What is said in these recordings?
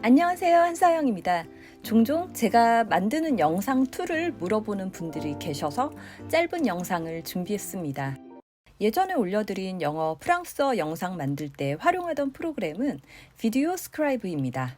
안녕하세요. 한사영입니다. 종종 제가 만드는 영상 툴을 물어보는 분들이 계셔서 짧은 영상을 준비했습니다. 예전에 올려드린 영어 프랑스어 영상 만들 때 활용하던 프로그램은 비디오 스크라이브입니다.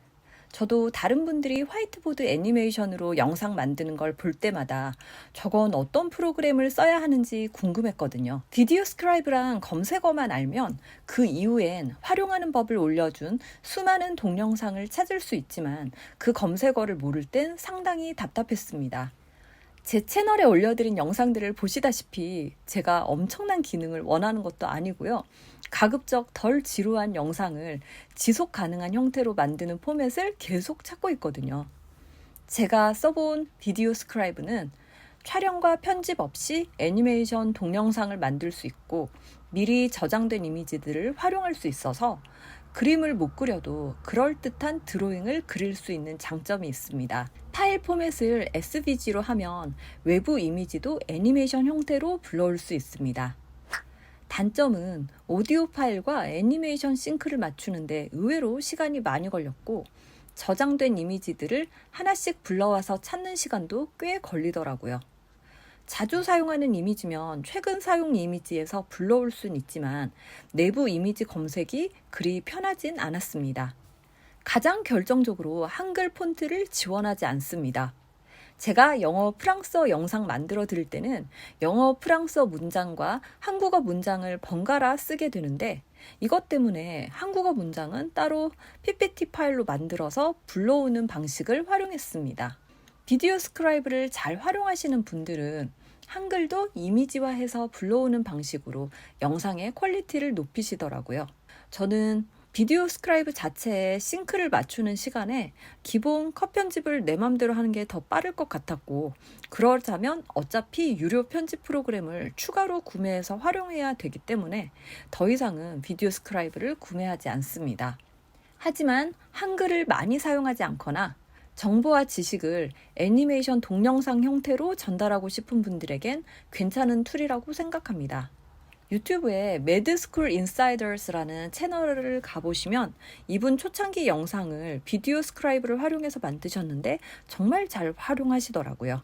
저도 다른 분들이 화이트보드 애니메이션으로 영상 만드는 걸 볼 때마다 저건 어떤 프로그램을 써야 하는지 궁금했거든요. 비디오 스크라이브랑 검색어만 알면 그 이후엔 활용하는 법을 올려준 수많은 동영상을 찾을 수 있지만 그 검색어를 모를 땐 상당히 답답했습니다. 제 채널에 올려드린 영상들을 보시다시피 제가 엄청난 기능을 원하는 것도 아니고요. 가급적 덜 지루한 영상을 지속 가능한 형태로 만드는 포맷을 계속 찾고 있거든요. 제가 써본 비디오 스크라이브는 촬영과 편집 없이 애니메이션 동영상을 만들 수 있고 미리 저장된 이미지들을 활용할 수 있어서 그림을 못 그려도 그럴듯한 드로잉을 그릴 수 있는 장점이 있습니다. 파일 포맷을 SVG로 하면 외부 이미지도 애니메이션 형태로 불러올 수 있습니다. 단점은 오디오 파일과 애니메이션 싱크를 맞추는데 의외로 시간이 많이 걸렸고 저장된 이미지들을 하나씩 불러와서 찾는 시간도 꽤 걸리더라고요. 자주 사용하는 이미지면 최근 사용 이미지에서 불러올 수는 있지만 내부 이미지 검색이 그리 편하진 않았습니다. 가장 결정적으로 한글 폰트를 지원하지 않습니다. 제가 영어 프랑스어 영상 만들어 드릴 때는 영어 프랑스어 문장과 한국어 문장을 번갈아 쓰게 되는데 이것 때문에 한국어 문장은 따로 PPT 파일로 만들어서 불러오는 방식을 활용했습니다. 비디오 스크라이브를 잘 활용하시는 분들은 한글도 이미지화해서 불러오는 방식으로 영상의 퀄리티를 높이시더라고요. 저는 비디오 스크라이브 자체에 싱크를 맞추는 시간에 기본 컷 편집을 내 맘대로 하는 게 더 빠를 것 같았고, 그러자면 어차피 유료 편집 프로그램을 추가로 구매해서 활용해야 되기 때문에 더 이상은 비디오 스크라이브를 구매하지 않습니다. 하지만 한글을 많이 사용하지 않거나 정보와 지식을 애니메이션 동영상 형태로 전달하고 싶은 분들에겐 괜찮은 툴이라고 생각합니다. 유튜브에 매드스쿨 인사이더스라는 채널을 가보시면 이분 초창기 영상을 비디오 스크라이브를 활용해서 만드셨는데 정말 잘 활용하시더라고요.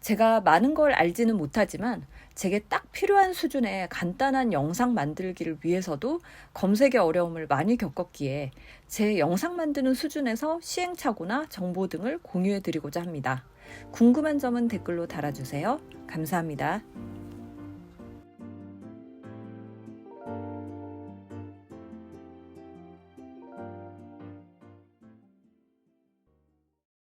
제가 많은 걸 알지는 못하지만 제게 딱 필요한 수준의 간단한 영상 만들기를 위해서도 검색의 어려움을 많이 겪었기에 제 영상 만드는 수준에서 시행착오나 정보 등을 공유해 드리고자 합니다. 궁금한 점은 댓글로 달아주세요. 감사합니다.